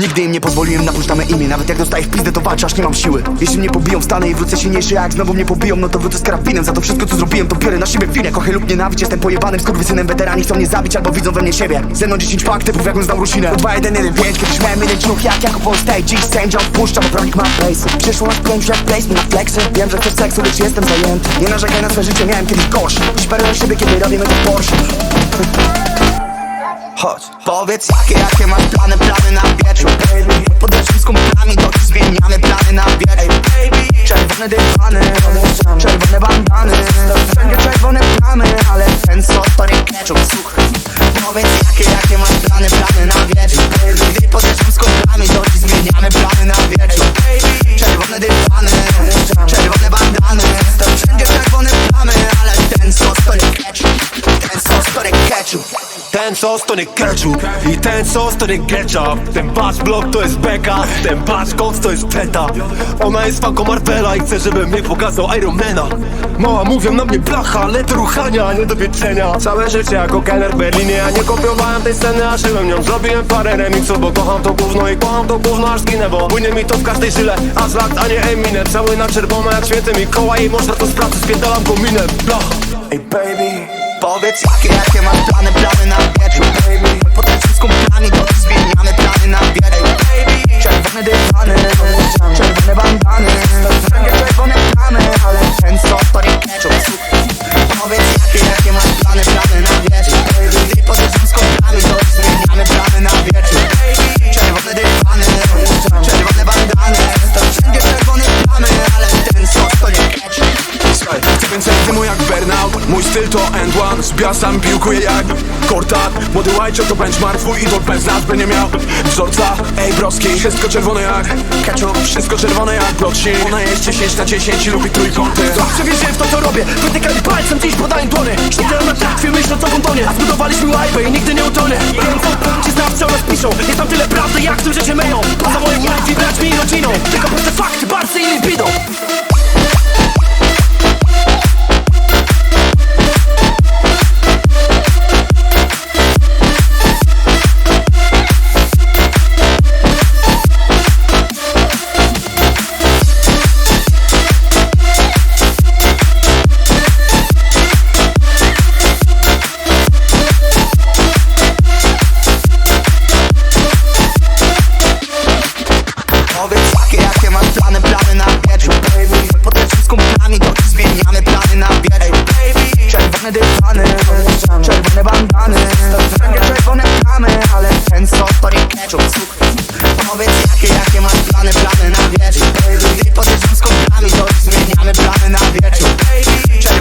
Nigdy im nie pozwoliłem na puszczamy imię. Nawet jak dostaję w pizdę to walczę aż nie mam siły. Jeśli mnie pobiją wstanę i wrócę silniejszy A jak znowu mnie pobiją no to wrócę z karabinem. Za to wszystko co zrobiłem to biorę na siebie winę. Kochę lub nienawiść jestem pojebanym skurwysynem. Weterani chcą mnie zabić albo widzą we mnie siebie. Ze mną 10 faktów jakbym znał rusinę. 2, 1, 1, 5 Kiedyś miałem jeden ciuch jak jako Paul State Dziś sędzia odpuszcza bo prawnik ma place Przyszło na pięć jak place na flexy Wiem, że chcesz seksu lecz jestem zajęty. Nie narzekaj na swe życie miałem kiedyś gorsze. Dziś parę na siebie kiedy robimy to Porsche Chodź, powiedz jakie, jakie masz plany, plany na wieczór Podeszli z kumplami, to ci zmieniamy plany na wieczór. Baby. Czerwone dywany, czerwone bandany Wszędzie czerwone plamy, ale ten sos to nie ketchup Słuchaj, powiedz jakie, jakie masz plany, plany na wieczór Gdy podeszli z kumplami, to ci zmieniamy plany na wieczór. Czerwone dywany, czerwone bandany Wszędzie czerwone plamy, ale ten sos to nie ketchup Ten sos to nie ketchup Ten sos to nie ketchup i ten sos to nie ketchup Ten patch block to jest beka, ten patch koc to jest beta Ona jest fanką Marvela i chce, żebym jej pokazał Ironmana Mała mówią na mnie blacha, ale to ruchania, a nie do pieczenia Całe życie jako kelner w Berlinie, ja nie kopiowałem tej sceny, a żyłem nią. Zrobiłem parę remixów, bo kocham to gówno i kocham to gówno aż zginę Bo płynie mi to w każdej żyle, a z lat, a nie Eminem. Cały na czerwono jak święty Mikołaj i można to z pracy spierdalam kominem. Blacha. Ej baby Powiedz jakie, jakie masz plany, plany na wieczór Chcę więcej dymu jak burnout. Mój styl to end one. Zbiasam, piłkuję jak Kortat. Młody łajcio to benchmark Twój idol bez nas by nie miał. Wzorca, ej broski. Wszystko czerwone jak ketchup. Wszystko czerwone jak bloodsheen Ona jest 10 na 10 i lubi trójkąty. Zawsze wierzyłem w to co robię. Wytykali palcem, dziś podaję dłonie. Śmietam na trakwie, myśląc o kondonie A zbudowaliśmy łajbę i nigdy nie utonę. Wiem co ci znawcy o nas piszą. Jest tam tyle prawdy jak w tym życie myją. Poza moim life i braćmi i rodziną. Tylko proste fakty, barcy i libidą Czerwone bandany Węgę czerwone plamy Ale ten co to nie ketchup cukier Powiedz jakie, jakie masz plany, plany na wieczór. Baby, podjeżdżam z kumplami To zmieniamy plany na wieczór. Czerwone